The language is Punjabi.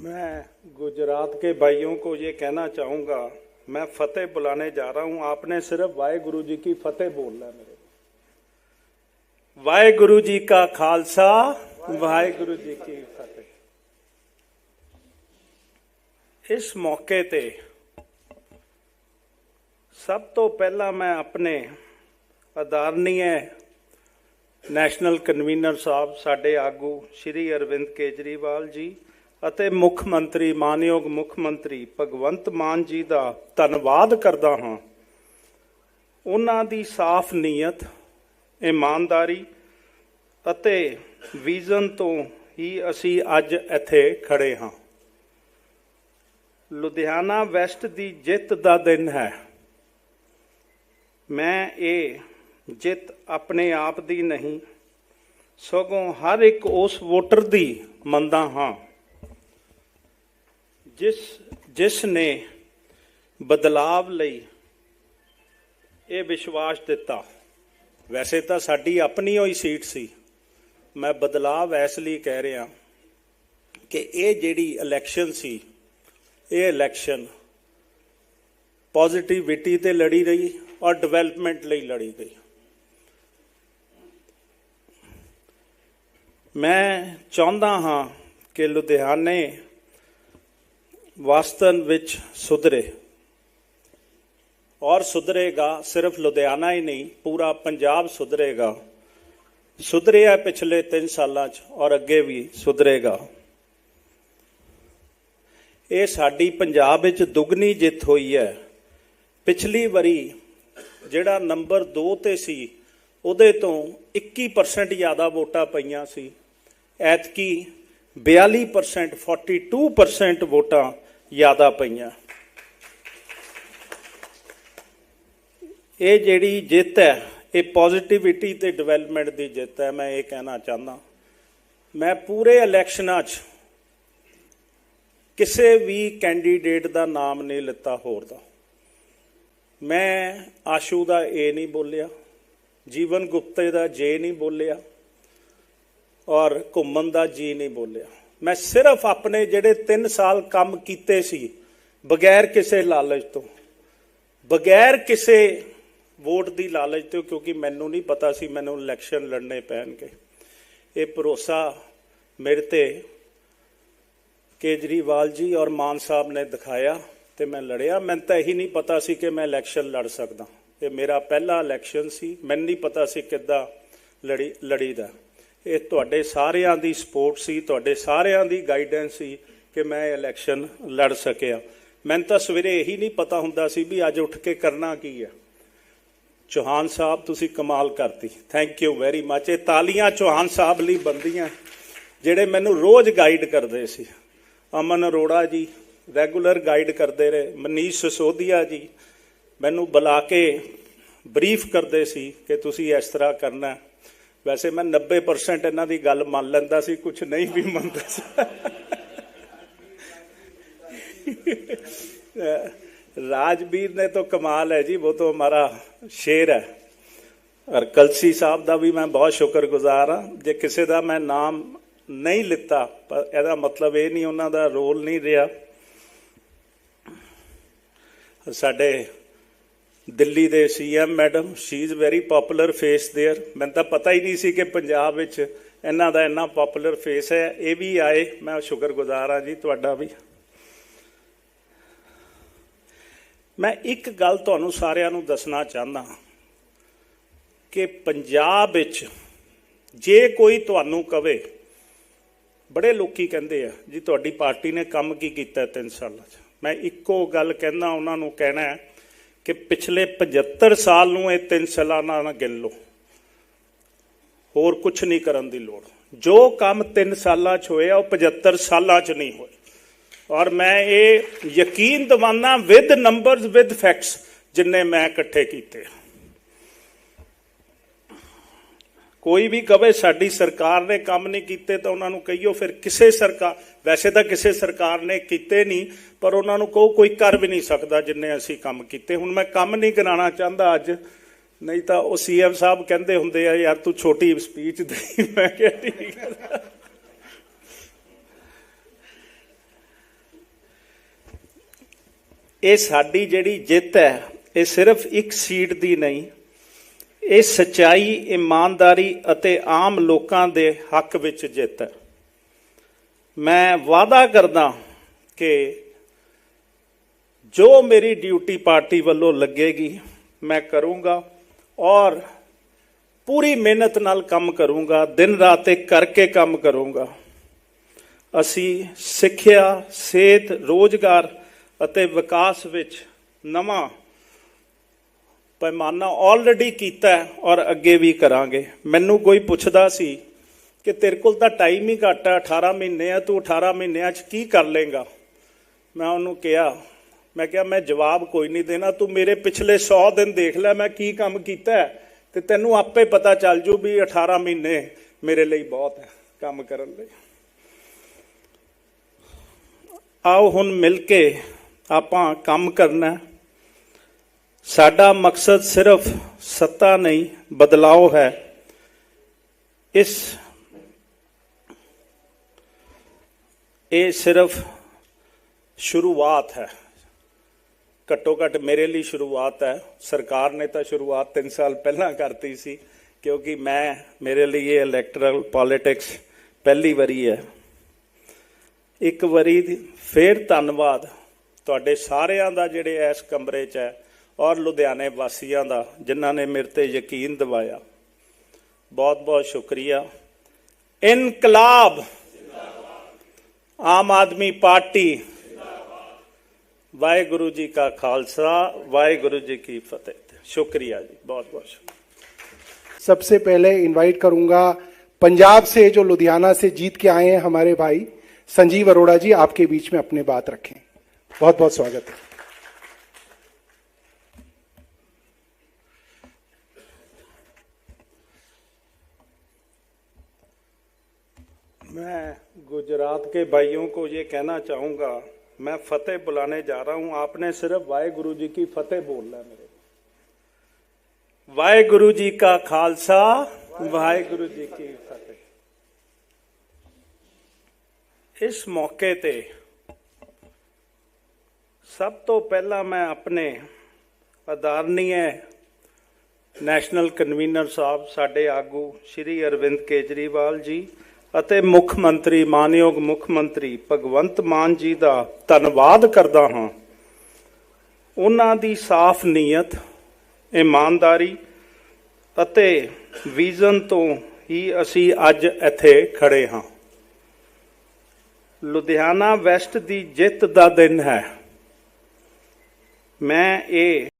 मैं गुजरात के भाइयों को ये कहना चाहूँगा, मैं फतेह बुलाने जा रहा हूँ। आपने सिर्फ़ वाहे गुरु जी की फतेह बोलना है मेरे वाहे गुरु जी का खालसा वाहे गुरु जी की फतेह। इस मौके ते सब तो पहला मैं अपने आदरणीय नेशनल कन्वीनर साहब, साढ़े आगू, श्री अरविंद केजरीवाल जी ਅਤੇ ਮੁੱਖ ਮੰਤਰੀ, ਮਾਨਯੋਗ ਮੁੱਖ ਮੰਤਰੀ ਭਗਵੰਤ ਮਾਨ ਜੀ ਦਾ ਧੰਨਵਾਦ ਕਰਦਾ ਹਾਂ। ਉਹਨਾਂ ਦੀ ਸਾਫ਼ ਨੀਅਤ, ਇਮਾਨਦਾਰੀ ਅਤੇ ਵਿਜ਼ਨ ਤੋਂ ਹੀ ਅਸੀਂ ਅੱਜ ਇੱਥੇ ਖੜੇ ਹਾਂ। ਲੁਧਿਆਣਾ ਵੈਸਟ ਦੀ ਜਿੱਤ ਦਾ ਦਿਨ ਹੈ। ਮੈਂ ਇਹ ਜਿੱਤ ਆਪਣੇ ਆਪ ਦੀ ਨਹੀਂ, ਸਗੋਂ ਹਰ ਇੱਕ ਉਸ ਵੋਟਰ ਦੀ ਮੰਨਦਾ ਹਾਂ। ਜਿਸ ਜਿਸ ਨੇ ਬਦਲਾਵ ਲਈ ਇਹ ਵਿਸ਼ਵਾਸ ਦਿੱਤਾ। ਵੈਸੇ ਤਾਂ ਸਾਡੀ ਆਪਣੀ ਹੋਈ ਸੀਟ ਸੀ। ਮੈਂ ਬਦਲਾਵ ਇਸ ਲਈ ਕਹਿ ਰਿਹਾ ਕਿ ਇਹ ਜਿਹੜੀ ਇਲੈਕਸ਼ਨ ਸੀ, ਇਹ ਇਲੈਕਸ਼ਨ ਪੋਜ਼ਿਟਿਵਿਟੀ ਤੇ ਲੜੀ ਰਹੀ ਔਰ ਡਿਵੈਲਪਮੈਂਟ ਲਈ ਲੜੀ ਗਈ। ਮੈਂ ਚਾਹੁੰਦਾ ਹਾਂ ਕਿ ਲੁਧਿਆਣੇ ਵਾਸਤਨ ਵਿੱਚ ਸੁਧਰੇ। ਔਰ ਸੁਧਰੇਗਾ ਸਿਰਫ ਲੁਧਿਆਣਾ ਹੀ ਨਹੀਂ, ਪੂਰਾ ਪੰਜਾਬ ਸੁਧਰੇਗਾ। ਸੁਧਰਿਆ ਪਿਛਲੇ 3 ਸਾਲਾਂ 'ਚ ਔਰ ਅੱਗੇ ਵੀ ਸੁਧਰੇਗਾ। ਇਹ ਸਾਡੀ ਪੰਜਾਬ ਵਿੱਚ ਦੁੱਗਣੀ ਜਿੱਤ ਹੋਈ ਹੈ। ਪਿਛਲੀ ਵਾਰੀ ਜਿਹੜਾ ਨੰਬਰ 2 ਤੇ ਸੀ, ਉਹਦੇ ਤੋਂ 21% ਜ਼ਿਆਦਾ ਵੋਟਾਂ ਪਈਆਂ ਸੀ। ਐਤਕੀ 42% 42% ਵੋਟਾਂ ਜ਼ਿਆਦਾ ਪਈਆਂ। ਇਹ ਜਿਹੜੀ ਜਿੱਤ ਹੈ, ਇਹ ਪੋਜ਼ਿਟਿਵਿਟੀ ਤੇ ਡਿਵੈਲਪਮੈਂਟ ਦੀ ਜਿੱਤ ਹੈ, ਮੈਂ ਇਹ ਕਹਿਣਾ ਚਾਹੁੰਦਾ। ਮੈਂ ਪੂਰੇ ਇਲੈਕਸ਼ਨਾਂ 'ਚ ਕਿਸੇ ਵੀ ਕੈਂਡੀਡੇਟ ਦਾ ਨਾਮ ਨਹੀਂ ਲਿੱਤਾ ਹੋਰ ਦਾ। ਮੈਂ ਆਸ਼ੂ ਦਾ ਏ ਨਹੀਂ ਬੋਲਿਆ, ਜੀਵਨ ਗੁਪਤੇ ਦਾ ਜੇ ਨਹੀਂ ਬੋਲਿਆ, ਔਰ ਘੁੰਮਣ ਦਾ ਜੀ ਨਹੀਂ ਬੋਲਿਆ। ਮੈਂ ਸਿਰਫ ਆਪਣੇ ਜਿਹੜੇ 3 ਸਾਲ ਕੰਮ ਕੀਤੇ ਸੀ, ਬਗੈਰ ਕਿਸੇ ਲਾਲਚ ਤੋਂ, ਬਗੈਰ ਕਿਸੇ ਵੋਟ ਦੀ ਲਾਲਚ ਤੋਂ, ਕਿਉਂਕਿ ਮੈਨੂੰ ਨਹੀਂ ਪਤਾ ਸੀ ਮੈਨੂੰ ਇਲੈਕਸ਼ਨ ਲੜਨੇ ਪੈਣਗੇ। ਇਹ ਭਰੋਸਾ ਮੇਰੇ ਤੇ ਕੇਜਰੀਵਾਲ ਜੀ ਔਰ ਮਾਨ ਸਾਹਿਬ ਨੇ ਦਿਖਾਇਆ ਤੇ ਮੈਂ ਲੜਿਆ। ਮੈਨੂੰ ਤਾਂ ਇਹੀ ਨਹੀਂ ਪਤਾ ਸੀ ਕਿ ਮੈਂ ਇਲੈਕਸ਼ਨ ਲੜ ਸਕਦਾ। ਇਹ ਮੇਰਾ ਪਹਿਲਾ ਇਲੈਕਸ਼ਨ ਸੀ। ਮੈਨੂੰ ਨਹੀਂ ਪਤਾ ਸੀ ਕਿੱਦਾਂ ਲੜੀ ਲੜੀਦਾ। ਇਹ ਤੁਹਾਡੇ ਸਾਰਿਆਂ ਦੀ ਸਪੋਰਟ ਸੀ, ਤੁਹਾਡੇ ਸਾਰਿਆਂ ਦੀ ਗਾਈਡੈਂਸ ਸੀ ਕਿ ਮੈਂ ਇਲੈਕਸ਼ਨ ਲੜ ਸਕਿਆ। ਮੈਨੂੰ ਤਾਂ ਸਵੇਰੇ ਇਹੀ ਨਹੀਂ ਪਤਾ ਹੁੰਦਾ ਸੀ ਵੀ ਅੱਜ ਉੱਠ ਕੇ ਕਰਨਾ ਕੀ ਹੈ। ਚੌਹਾਨ ਸਾਹਿਬ, ਤੁਸੀਂ ਕਮਾਲ ਕਰਤੀ। ਥੈਂਕ ਯੂ ਵੈਰੀ ਮੱਚ ਇਹ ਤਾਲੀਆਂ ਚੌਹਾਨ ਸਾਹਿਬ ਲਈ ਬੰਦੀਆਂ ਜਿਹੜੇ ਮੈਨੂੰ ਰੋਜ਼ ਗਾਈਡ ਕਰਦੇ ਸੀ। ਅਮਨ ਅਰੋੜਾ ਜੀ ਰੈਗੂਲਰ ਗਾਈਡ ਕਰਦੇ ਰਹੇ। ਮਨੀਸ਼ ਸਸੋਦੀਆ ਜੀ, ਮੈਨੂੰ ਬੁਲਾ ਕੇ ਬਰੀਫ ਕਰਦੇ ਸੀ ਕਿ ਤੁਸੀਂ ਇਸ ਤਰ੍ਹਾਂ ਕਰਨਾ ਵੈਸੇ ਮੈਂ 90% ਇਹਨਾਂ ਦੀ ਗੱਲ ਮੰਨ ਲੈਂਦਾ ਸੀ ਕੁਝ ਨਹੀਂ ਵੀ ਮੰਨਦਾ ਸੀ राजवीर ने तो कमाल है जी वो तो हमारा शेर है ਔਰ ਕਲਸੀ ਸਾਹਿਬ ਦਾ ਵੀ ਮੈਂ ਬਹੁਤ ਸ਼ੁਕਰਗੁਜ਼ਾਰ ਹਾਂ ਜੇ ਕਿਸੇ ਦਾ ਮੈਂ ਨਾਮ ਨਹੀਂ ਲਿੱਤਾ ਪਰ ਇਹਦਾ ਮਤਲਬ ਇਹ ਨਹੀਂ ਉਹਨਾਂ ਦਾ ਰੋਲ ਨਹੀਂ ਰਿਹਾ ਸਾਡੇ ਦਿੱਲੀ ਦੇ CM madam she is very popular face there ਮੈਨੂੰ ਤਾਂ ਪਤਾ ਹੀ ਨਹੀਂ ਸੀ ਕਿ ਪੰਜਾਬ ਵਿੱਚ ਇਹਨਾਂ ਦਾ ਇੰਨਾ ਪਪੂਲਰ ਫੇਸ ਹੈ ਇਹ ਵੀ ਆਏ ਮੈਂ ਸ਼ੁਕਰਗੁਜ਼ਾਰ ਹਾਂ ਜੀ ਤੁਹਾਡਾ ਵੀ ਮੈਂ ਇੱਕ ਗੱਲ ਤੁਹਾਨੂੰ ਸਾਰਿਆਂ ਨੂੰ ਦੱਸਣਾ ਚਾਹੁੰਦਾ ਕਿ ਪੰਜਾਬ ਵਿੱਚ ਜੇ ਕੋਈ ਤੁਹਾਨੂੰ ਕਵੇ ਬੜੇ ਲੋਕੀ ਕਹਿੰਦੇ ਆ ਜੀ ਤੁਹਾਡੀ ਪਾਰਟੀ ਨੇ ਕੰਮ ਕੀ ਕੀਤਾ 3 ਸਾਲਾਂ 'ਚ ਮੈਂ ਇੱਕੋ ਗੱਲ ਕਹਿੰਦਾ ਉਹਨਾਂ ਨੂੰ ਕਹਿਣਾ ਹੈ ਕਿ ਪਿਛਲੇ 75 ਸਾਲ ਨੂੰ ਇਹ 3 ਸਾਲਾਂ ਨਾਲ ਗਿਣ ਲਓ। ਹੋਰ ਕੁਝ ਨਹੀਂ ਕਰਨ ਦੀ ਲੋੜ। ਜੋ ਕੰਮ 3 ਸਾਲਾਂ 'ਚ ਹੋਇਆ, ਉਹ 75 ਸਾਲਾਂ 'ਚ ਨਹੀਂ ਹੋਏ ਔਰ ਮੈਂ ਇਹ ਯਕੀਨ ਦਿਵਾਨਾ ਵਿਦ ਨੰਬਰਸ ਵਿਦ ਫੈਕਟਸ ਜਿੰਨੇ ਮੈਂ ਇਕੱਠੇ ਕੀਤੇ। ਕੋਈ ਵੀ ਕਵੇ ਸਾਡੀ ਸਰਕਾਰ ਨੇ ਕੰਮ ਨਹੀਂ ਕੀਤੇ ਤਾਂ ਉਹਨਾਂ ਨੂੰ ਕਹੀਓ, ਫਿਰ ਕਿਸੇ ਸਰਕਾਰ, ਵੈਸੇ ਤਾਂ ਕਿਸੇ ਸਰਕਾਰ ਨੇ ਕੀਤੇ ਨਹੀਂ, ਪਰ ਉਹਨਾਂ ਨੂੰ ਕਹੋ ਕੋਈ ਕਰ ਵੀ ਨਹੀਂ ਸਕਦਾ ਜਿੰਨੇ ਅਸੀਂ ਕੰਮ ਕੀਤੇ। ਹੁਣ ਮੈਂ ਕੰਮ ਨਹੀਂ ਕਰਾਉਣਾ ਚਾਹੁੰਦਾ ਅੱਜ, ਨਹੀਂ ਤਾਂ ਉਹ ਸੀਐਮ ਸਾਹਿਬ ਕਹਿੰਦੇ ਹੁੰਦੇ ਆ, ਯਾਰ ਤੂੰ ਛੋਟੀ ਸਪੀਚ ਦੇ ਮੈਂ ਕਿਹਾ, ਠੀਕ ਹੈ ਇਹ ਸਾਡੀ ਜਿਹੜੀ ਜਿੱਤ ਹੈ, ਇਹ ਸਿਰਫ ਇੱਕ ਸੀਟ ਦੀ ਨਹੀਂ ਇਹ ਸਚਾਈ, ਇਮਾਨਦਾਰੀ ਅਤੇ ਆਮ ਲੋਕਾਂ ਦੇ ਹੱਕ ਵਿੱਚ ਜਿੱਤ ਹੈ। ਮੈਂ ਵਾਅਦਾ ਕਰਦਾ ਕਿ ਜੋ ਮੇਰੀ ਡਿਊਟੀ ਪਾਰਟੀ ਵੱਲੋਂ ਲੱਗੇਗੀ, ਮੈਂ ਕਰੂੰਗਾ ਔਰ ਪੂਰੀ ਮਿਹਨਤ ਨਾਲ ਕੰਮ ਕਰੂੰਗਾ, ਦਿਨ ਰਾਤ ਇੱਕ ਕਰਕੇ ਕੰਮ ਕਰੂੰਗਾ। ਅਸੀਂ ਸਿੱਖਿਆ, ਸਿਹਤ, ਰੋਜ਼ਗਾਰ ਅਤੇ ਵਿਕਾਸ ਵਿੱਚ ਨਵਾਂ ਪੈਮਾਨਾ ਆਲਰੇਡੀ ਕੀਤਾ ਔਰ ਅੱਗੇ ਵੀ ਕਰਾਂਗੇ। ਮੈਨੂੰ ਕੋਈ ਪੁੱਛਦਾ ਸੀ ਕਿ ਤੇਰੇ ਕੋਲ ਤਾਂ ਟਾਈਮ ਹੀ ਘੱਟ ਹੈ 18 ਮਹੀਨੇ ਆ ਤੂੰ 18 ਮਹੀਨਿਆਂ 'ਚ ਕੀ ਕਰ ਲੇਗਾ ਮੈਂ ਉਹਨੂੰ ਕਿਹਾ ਮੈਂ ਕਿਹਾ ਮੈਂ ਜਵਾਬ ਕੋਈ ਨਹੀਂ ਦੇਣਾ ਤੂੰ ਮੇਰੇ ਪਿਛਲੇ 100 ਦਿਨ ਦੇਖ ਲੈ ਮੈਂ ਕੀ ਕੰਮ ਕੀਤਾ ਹੈ, ਤੇ ਤੈਨੂੰ ਆਪੇ ਪਤਾ ਚੱਲ ਜੂ ਵੀ 18 ਮਹੀਨੇ ਮੇਰੇ ਲਈ ਬਹੁਤ ਹੈ ਕੰਮ ਕਰਨ ਲਈ। ਆਓ ਹੁਣ ਮਿਲ ਕੇ ਆਪਾਂ ਕੰਮ ਕਰਨਾ ਸਾਡਾ ਮਕਸਦ ਸਿਰਫ ਸੱਤਾ ਨਹੀਂ ਬਦਲਾਅ ਹੈ। ਇਸ ਇਹ ਸਿਰਫ ਸ਼ੁਰੂਆਤ ਹੈ। ਘੱਟੋ ਘੱਟ ਮੇਰੇ ਲਈ ਸ਼ੁਰੂਆਤ ਹੈ। ਸਰਕਾਰ ਨੇ ਤਾਂ ਸ਼ੁਰੂਆਤ 3 ਸਾਲ ਪਹਿਲਾਂ ਕਰਤੀ ਸੀ, ਕਿਉਂਕਿ ਮੈਂ, ਮੇਰੇ ਲਈ ਇਹ ਇਲੈਕਟਰਲ ਪੋਲਿਟਿਕਸ ਪਹਿਲੀ ਵਾਰੀ ਹੈ। ਇੱਕ ਵਾਰੀ ਦੀ- ਫੇਰ ਧੰਨਵਾਦ। ਤੁਹਾਡੇ ਸਾਰਿਆਂ ਦਾ ਜਿਹੜੇ ਇਸ ਕਮਰੇ 'ਚ ਹੈ ਔਰ ਲੁਧਿਆਣੇ ਵਾਸੀਆਂ ਦਾ ਜਿਨ੍ਹਾਂ ਨੇ ਮੇਰੇ ਤੇ ਯਕੀਨ ਦਿਵਾਇਆ ਬਹੁਤ ਬਹੁਤ ਸ਼ੁਕਰੀਆ ਇਨਕਲਾਬ ਆਮ ਆਦਮੀ ਪਾਰਟੀ ਵਾਹਿਗੁਰੂ ਜੀ ਕਾ ਖਾਲਸਾ ਵਾਹਿਗੁਰੂ ਜੀ ਕੀ ਫਤਿਹ ਸ਼ੁਕਰੀਆ ਜੀ ਬਹੁਤ ਬਹੁਤ ਸ਼ੁਕਰੀਆ सबसे पहले इनवाइट करूंगा पंजाब से जो लुधियाना से जीत के आए हैं हमारे भाई संजीव अरोड़ा जी आपके बीच में अपने बात रखें बहुत बहुत स्वागत है गुजरात के भाइयों को ये कहना चाहूँगा, मैं फतेह बुलाने जा रहा हूँ। आपने सिर्फ़ वाहे गुरु जी की फतेह बोलना है मेरे वाहे गुरु जी का खालसा वाहे गुरु जी की फतेह। इस मौके ते सब तो पहला मैं अपने आदरणीय नेशनल कन्वीनर साहब ਸਾਡੇ आगू श्री अरविंद केजरीवाल जी ਅਤੇ ਮੁੱਖ ਮੰਤਰੀ, ਮਾਨਯੋਗ ਮੁੱਖ ਮੰਤਰੀ ਭਗਵੰਤ ਮਾਨ ਜੀ ਦਾ ਧੰਨਵਾਦ ਕਰਦਾ ਹਾਂ। ਉਹਨਾਂ ਦੀ ਸਾਫ਼ ਨੀਅਤ, ਇਮਾਨਦਾਰੀ ਅਤੇ ਵਿਜ਼ਨ ਤੋਂ ਹੀ ਅਸੀਂ ਅੱਜ ਇੱਥੇ ਖੜੇ ਹਾਂ। ਲੁਧਿਆਣਾ ਵੈਸਟ ਦੀ ਜਿੱਤ ਦਾ ਦਿਨ ਹੈ। ਮੈਂ ਇਹ